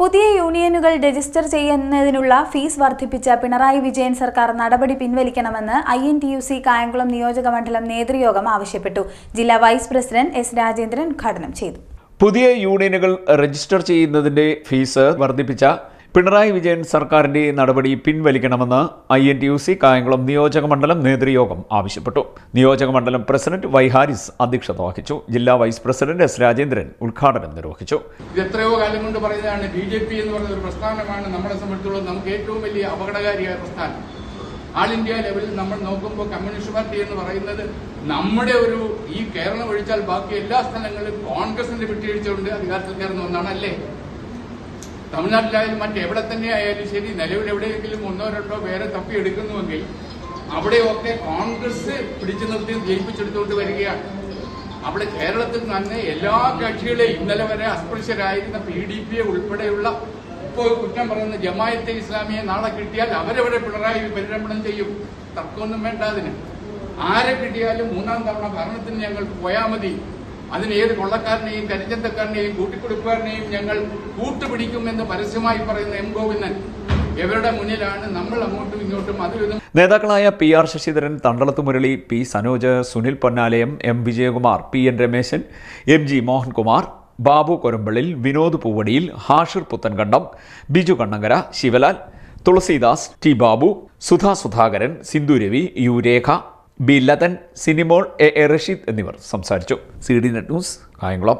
പുതിയ യൂണിയനുകൾ രജിസ്റ്റർ ചെയ്യുന്നതിനുള്ള ഫീസ് വർദ്ധിപ്പിച്ച പിണറായി വിജയൻ സർക്കാർ നടപടി പിൻവലിക്കണമെന്ന് I N T U C Kayamkulam നിയോജക മണ്ഡലം നേതൃയോഗം ആവശ്യപ്പെട്ടു. ജില്ലാ വൈസ് പ്രസിഡന്റ് എസ് രാജേന്ദ്രൻ ഉദ്ഘാടനം ചെയ്തു. പുതിയ യൂണിയനുകൾ രജിസ്റ്റർ ചെയ്യുന്നതിന്റെ ഫീസ് വർദ്ധിപ്പിച്ച പിണറായി വിജയൻ സർക്കാരിന്റെ നടപടി പിൻവലിക്കണമെന്ന് I N T U C Kayamkulam നിയോജക മണ്ഡലം നേതൃയോഗം ആവശ്യപ്പെട്ടു. നിയോജകമണ്ഡലം പ്രസിഡന്റ് വൈ ഹാരിസ് അധ്യക്ഷത വഹിച്ചു. ജില്ലാ വൈസ് പ്രസിഡന്റ് എസ് രാജേന്ദ്രൻ ഉദ്ഘാടനം നിർവഹിച്ചു. എത്രയോ കാലം കൊണ്ട് പറയുന്നതാണ് ബി ജെ പി എന്ന് പറയുന്ന ഒരു പ്രസ്ഥാനമാണ് നമ്മളെ സംബന്ധിച്ചുള്ളത് നമുക്ക് ഏറ്റവും വലിയ അപകടകാരിയായ പ്രസ്ഥാനം. ആൾ ഇന്ത്യ ലെവലിൽ നമ്മൾ നോക്കുമ്പോൾ കമ്മ്യൂണിസ്റ്റ് പാർട്ടി എന്ന് പറയുന്നത് നമ്മുടെ ഒരു ഈ കേരളം ഒഴിച്ചാൽ ബാക്കി എല്ലാ സ്ഥലങ്ങളിലും കോൺഗ്രസിന്റെ വിട്ടുവീഴ്ച അധികാരത്തിൽ കയറുന്ന ഒന്നാണ് അല്ലേ തമിഴ്നാട്ടിലായാലും മറ്റെവിടെ തന്നെ ആയാലും ശരി നിലവിൽ എവിടെയെങ്കിലും ഒന്നോ രണ്ടോ പേരെ തപ്പിയെടുക്കുന്നുവെങ്കിൽ അവിടെയൊക്കെ കോൺഗ്രസ് പിടിച്ചു നിർത്തി ജയിപ്പിച്ചെടുത്തുകൊണ്ട് വരികയാണ്. അവിടെ കേരളത്തിൽ തന്നെ എല്ലാ കക്ഷികളെയും ഇന്നലെ വരെ അസ്പൃശ്യരായിരുന്ന പി ഡി പി ഉൾപ്പെടെയുള്ള ഇപ്പോൾ കുറ്റം പറയുന്ന ജമായത്തെ ഇസ്ലാമിയെ നാളെ കിട്ടിയാൽ അവരവരെ പിണറായി പരിരംഭണം ചെയ്യും. തർക്കമൊന്നും വേണ്ട അതിന്. ആരെ കിട്ടിയാലും മൂന്നാം തവണ ഭരണത്തിന് ഞങ്ങൾ പോയാൽ മതി. അതിന് ഏത് കൊള്ളക്കാരനെയും കരിഞ്ചന്തക്കാരനെയും കൂട്ടിക്കൊടുക്കുകാരനെയും ഞങ്ങൾ കൂട്ടുപിടിക്കുമെന്ന് പരസ്യമായി പറയുന്ന എം ഗോവിന്ദൻ ഇവരുടെ മുന്നിലാണ്? നമ്മൾ അങ്ങോട്ടും ഇങ്ങോട്ടും അതും ഇതും നേതാക്കളായ P R Sasidharan Thandalath Murali P Sanoj Sunil Ponnalayam M Vijayakumar P N Remesan M G Mohankumar Babu Korampallil Vinod Poovadiyil Hashir Puthankandam Biju Kannankara Sivalal Thulasidas T Babu Sudha Sudhakaran Sindhu Ravi U Rekha B Lathan Sinimol A A Rasheed എന്നിവർ സംസാരിച്ചു. C D net news Kayamkulam.